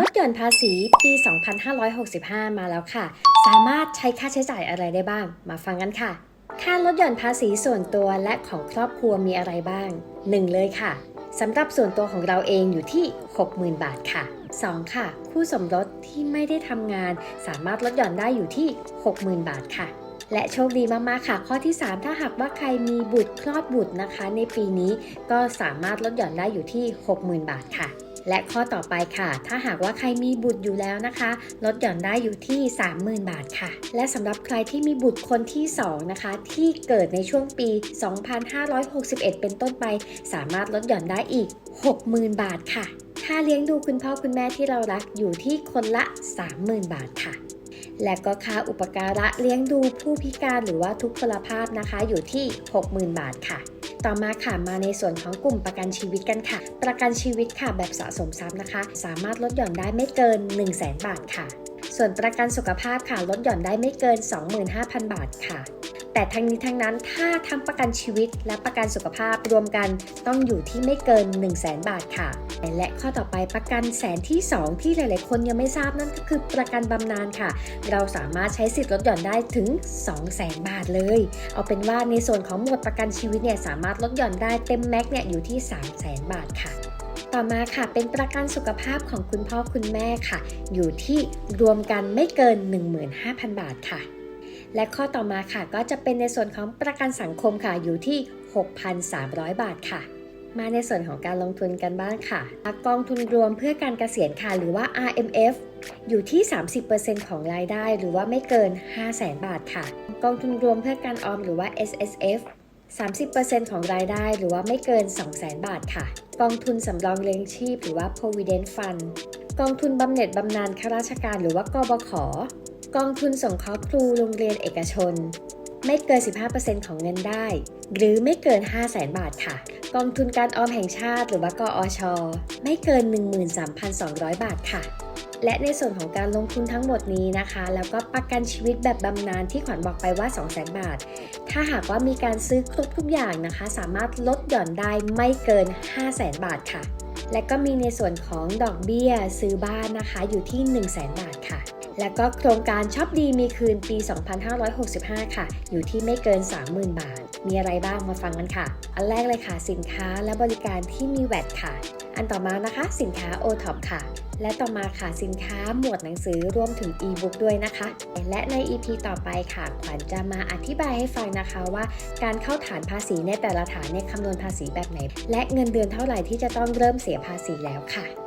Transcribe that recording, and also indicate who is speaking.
Speaker 1: ลดหย่อนภาษีปี 2565 มาแล้วค่ะ สามารถใช้ค่าใช้จ่ายอะไรได้บ้าง มาฟังกันค่ะ ค่าลดหย่อนภาษีส่วนตัวและของครอบครัวมีอะไรบ้าง 1 เลยค่ะสำหรับส่วนตัวของเราเองอยู่ที่ 60,000 บาทค่ะ 2 ค่ะ คู่สมรสที่ไม่ได้ทำงาน สามารถลดหย่อนได้อยู่ที่ 60,000 บาทค่ะ และโชคดีมากๆค่ะ ข้อที่ 3 ถ้าหากว่าใครมีบุตรคลอดบุตรนะคะ ในปีนี้ก็สามารถลดหย่อนได้อยู่ที่ 60,000 บาทค่ะ และข้อต่อไปค่ะ ถ้าหากว่าใครมีบุตรอยู่แล้วนะคะ ลดหย่อนได้อยู่ที่ 30,000 บาทค่ะ และสำหรับใครที่มีบุตรคนที่ 2 นะคะ ที่เกิดในช่วงปี 2561 เป็นต้นไป สามารถลดหย่อนได้อีก 60,000 บาทค่ะ ค่าเลี้ยงดูคุณพ่อคุณแม่ที่เรารักอยู่ที่คนละ 30,000 บาทค่ะและก็ค่าอุปการะเลี้ยงดูผู้พิการหรือว่าทุกพลภาพนะคะอยู่ที่ 60,000 บาทค่ะ ต่อมาค่ะมาในส่วนของกลุ่มประกันชีวิตกันค่ะ ประกันชีวิตค่ะแบบสะสมทรัพย์นะคะ สามารถลดหย่อนได้ไม่เกิน 1 0 0 0 0แบาทค่ะ ส่วนประกันสุขภาพค่ะลดหย่อนได้ไม่เกิน 25,000 บาทค่ะ แต่ทั้งนี้ทั้งนั้นถ้าทั้งประกันชีวิตและประกันสุขภาพรวมกันต้องอยู่ที่ไม่เกิน 1 0 0 0 0แบาทค่ะ และข้อต่อไปประกันแสนที่ 2 ที่หลาย ๆ คนยังไม่ทราบนั่นก็คือประกันบำนาญค่ะ เราสามารถใช้สิทธิ์ลดหย่อนได้ถึง 2 0 0 0 0 0บาทเลย เอาเป็นว่าในส่วนของหมวดประกันชีวิตเนี่ยสามารถลดหย่อนได้เต็มแม็กซ์เนี่ยอยู่ที่ 3 0 0 0 0 0บาทค่ะต่อมาค่ะเป็นประกันสุขภาพของคุณพ่อคุณแม่ค่ะ อยู่ที่รวมกันไม่เกิน 15,000 บาทค่ะ และข้อต่อมาค่ะ ก็จะเป็นในส่วนของประกันสังคมค่ะอยู่ที่ 6,300 บาทค่ะ มาในส่วนของการลงทุนกันบ้างค่ะกองทุนรวมเพื่อการเกษียณค่ะ หรือว่า RMF อยู่ที่ 30%ของรายได้ หรือว่าไม่เกิน 500,000 บาทค่ะ กองทุนรวมเพื่อการออมหรือว่า SSF 30%ของรายได้หรือว่าไม่เกิน 200,000 บาทค่ะ กองทุนสำรองเลี้ยงชีพ หรือว่า provident fund กองทุนบำเหน็จบำนาญข้าราชการหรือว่ากบข กองทุนสงเคราะห์ครูโรงเรียนเอกชน ไม่เกิน 15%ของเงินได้ หรือไม่เกิน 500,000 บาทค่ะ กองทุนการออมแห่งชาติหรือว่ากอช ไม่เกิน 13,200 บาทค่ะและในส่วนของการลงทุนทั้งหมดนี้นะคะ แล้วก็ประกันชีวิตแบบบำนาญที่ขวัญบอกไปว่า 200,000 บาท ถ้าหากว่ามีการซื้อครบทุกอย่างนะคะ สามารถลดหย่อนได้ไม่เกิน 500,000 บาทค่ะ และก็มีในส่วนของดอกเบี้ยซื้อบ้านนะคะอยู่ที่ 100,000 บาทค่ะ แล้วก็โครงการช็อปดีมีคืนปี 2565 ค่ะ อยู่ที่ไม่เกิน 30,000 บาท มีอะไรบ้างมาฟังกันค่ะ อันแรกเลยค่ะ สินค้าและบริการที่มีแวดค่ะ อันต่อมานะคะ สินค้า o t o p ค่ะ และต่อมาค่ะสินค้าหมวดหนังสือรวมถึง e-book ด้วยนะคะ และใน EP ต่อไปค่ะ ขวัญจะมาอธิบายให้ฟังนะคะว่า การเข้าฐานภาษีในแต่ละฐานเนี่ยคำนวณภาษีแบบไหน และเงินเดือนเท่าไหร่ที่จะต้องเริ่มเสียภาษีแล้วค่ะ